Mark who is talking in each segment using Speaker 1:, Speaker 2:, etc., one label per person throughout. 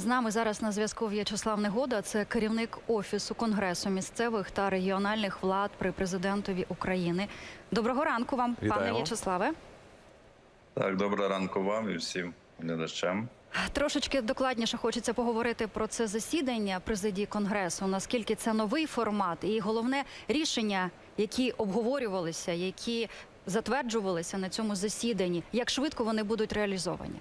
Speaker 1: З нами зараз на зв'язку В'ячеслав Негода. Це керівник офісу конгресу місцевих та регіональних влад при президентові України. Доброго ранку вам, пане В'ячеславе.
Speaker 2: Так, доброго ранку вам і всім глядачам.
Speaker 1: Трошечки докладніше хочеться поговорити про це засідання президії конгресу. Наскільки це новий формат, і головне рішення, які обговорювалися, які затверджувалися на цьому засіданні, як швидко вони будуть реалізовані.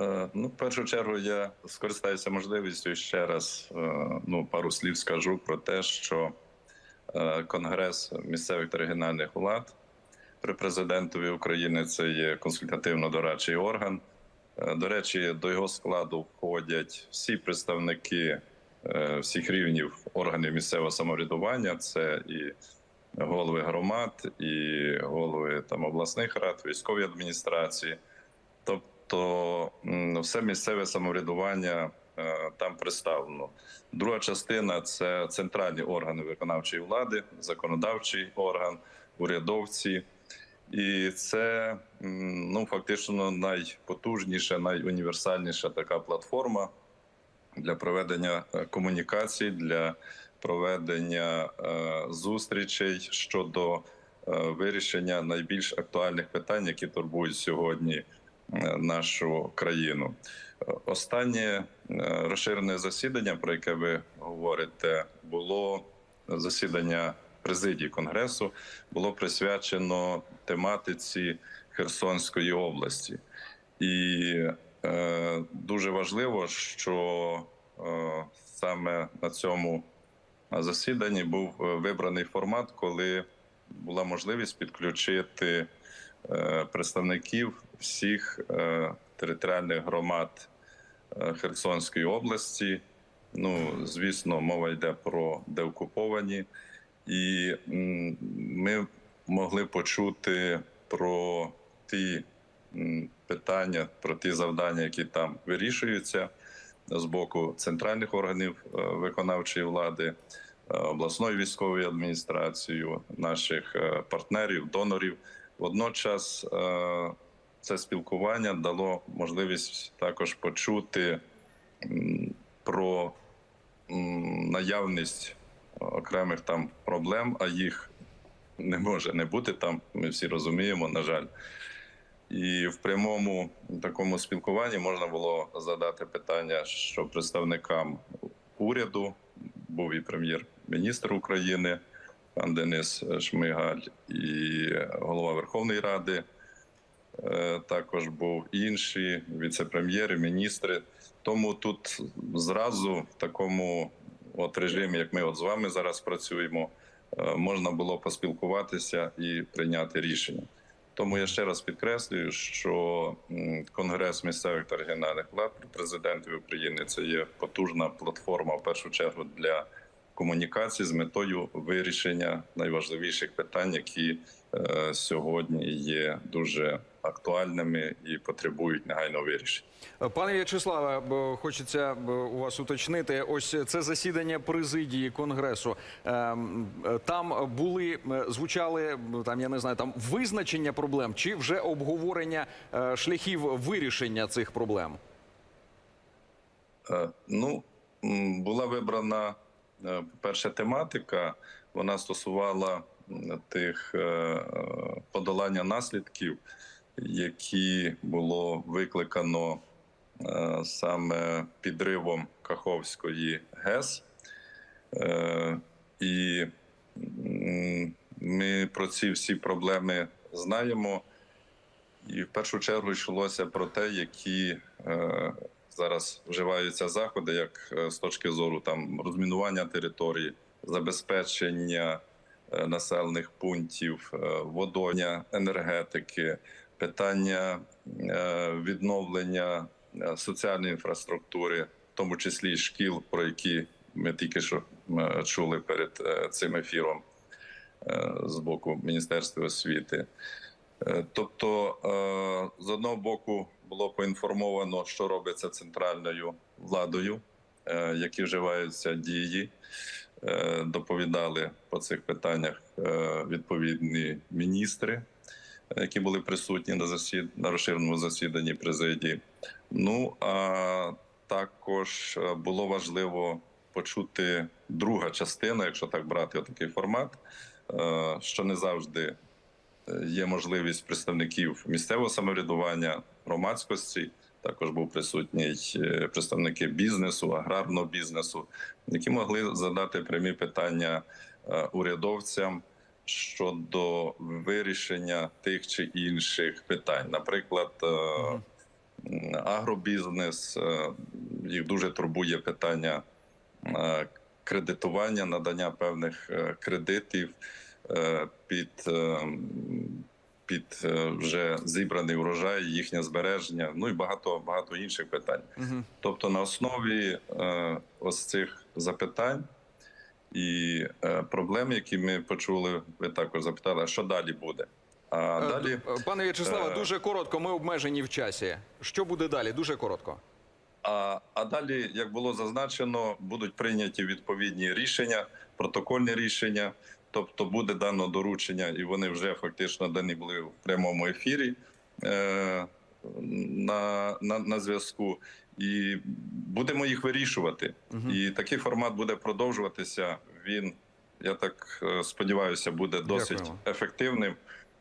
Speaker 2: Е, Ну, в першу чергу, я скористаюся можливістю ще раз е, ну, пару слів скажу про те, що е, Конгрес місцевих та регіональних влад при президентові України це є консультативно-дорадчий орган. До речі, до його складу входять всі представники всіх рівнів органів місцевого самоврядування. Це і голови громад, і голови там обласних рад, військові адміністрації. Тобто все місцеве самоврядування е, там представлено. Друга частина це центральні органи виконавчої влади, законодавчий орган, урядовці. І це ну фактично найпотужніша, найуніверсальніша така платформа для проведення е, комунікацій, для проведення е, зустрічей щодо вирішення найбільш актуальних питань, які турбують сьогодні нашу країну. Е, Останнє е, розширене засідання, про яке ви говорите, було засідання президії конгресу, було присвячено тематиці Херсонської області, і е, дуже важливо, що е, саме на цьому засіданні був е, вибраний формат, коли була можливість підключити е, представників всіх е, територіальних громад е, Херсонської області. Ну, звісно, мова йде про деокуповані, і ми могли почути про ті питання, про ті завдання, які там вирішуються з боку центральних органів е, виконавчої влади, е, обласної військової адміністрації, наших е, партнерів, донорів. Водночас е, це спілкування дало можливість також почути про наявність окремих там проблем, а їх не може не бути там. Ми всі розуміємо, на жаль. І в прямому такому спілкуванні можна було задати питання, що представникам уряду був і прем'єр-міністр України, пан Денис Шмигаль, і голова Верховної Ради. Е, Також був інші віце-прем'єри, міністри. Тому тут зразу в такому от режимі, як ми от з вами зараз працюємо, е, можна було поспілкуватися і прийняти рішення. Тому я ще раз підкреслюю, що Конгрес місцевих та регіональних влад при президентові України це є потужна платформа в першу чергу для комунікації з метою вирішення найважливіших питань, які е, сьогодні є дуже актуальними і потребують негайного вирішення.
Speaker 3: Пане В'ячеславе, хочеться у вас уточнити. Ось це засідання президії конгресу. Е, Там були е, звучали там, я не знаю, там визначення проблем чи вже обговорення е, шляхів вирішення цих проблем.
Speaker 2: Е, Ну, була вибрана е, перша тематика. Вона стосувала тих е, е, подолання наслідків, які було викликано е, саме підривом Каховської ГЕС. Е, І ми про ці всі проблеми знаємо. І в першу чергу йшлося про те, які е, зараз вживаються заходи, як е, з точки зору там розмінування території, забезпечення е, населених пунктів, е, водоня, енергетики, питання відновлення соціальної інфраструктури, в тому числі шкіл, про які ми тільки що чули перед цим ефіром з боку Міністерства освіти. Тобто, з одного боку, було поінформовано, що робиться центральною владою, е, які вживаються дії. Е, Доповідали по цих питаннях е, відповідні міністри. які були присутні на засід... на розширеному засіданні президії. Ну а також було важливо почути друга частина, якщо так брати такий формат, що не завжди є можливість представників місцевого самоврядування, громадськості. Також був присутній е, представники бізнесу, аграрного бізнесу, які могли задати прямі питання е, урядовцям щодо вирішення тих чи інших питань. Наприклад, е, агробізнес їх дуже турбує питання кредитування, надання певних кредитів під, е, під е, вже зібраний урожай, їхнє збереження, ну і багато багато інших питань.
Speaker 3: Мгм.
Speaker 2: Тобто на основі е, ось цих запитань і е, проблем, які ми почули, ви також запитали, а що далі буде? А
Speaker 3: Е,
Speaker 2: далі
Speaker 3: е, Пане В'ячеславе,
Speaker 2: е,
Speaker 3: дуже коротко. Ми обмежені в часі. Що буде далі? Дуже коротко.
Speaker 2: А, а далі, як було зазначено, будуть прийняті відповідні рішення, протокольні рішення. Тобто буде дано доручення, і вони вже фактично дані були в прямому ефірі е, на, на, на зв'язку. І будемо їх вирішувати. І такий формат буде продовжуватися. Він, я так е, сподіваюся, буде досить
Speaker 3: Дякую.
Speaker 2: ефективним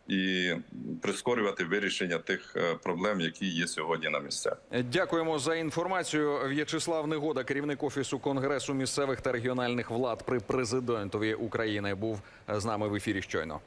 Speaker 2: і прискорювати вирішення тих е, проблем, які є сьогодні на місцях.
Speaker 3: Дякуємо за інформацію. В'ячеслав Негода, керівник офісу Конгресу місцевих та регіональних влад при президентові України, був з нами в ефірі щойно.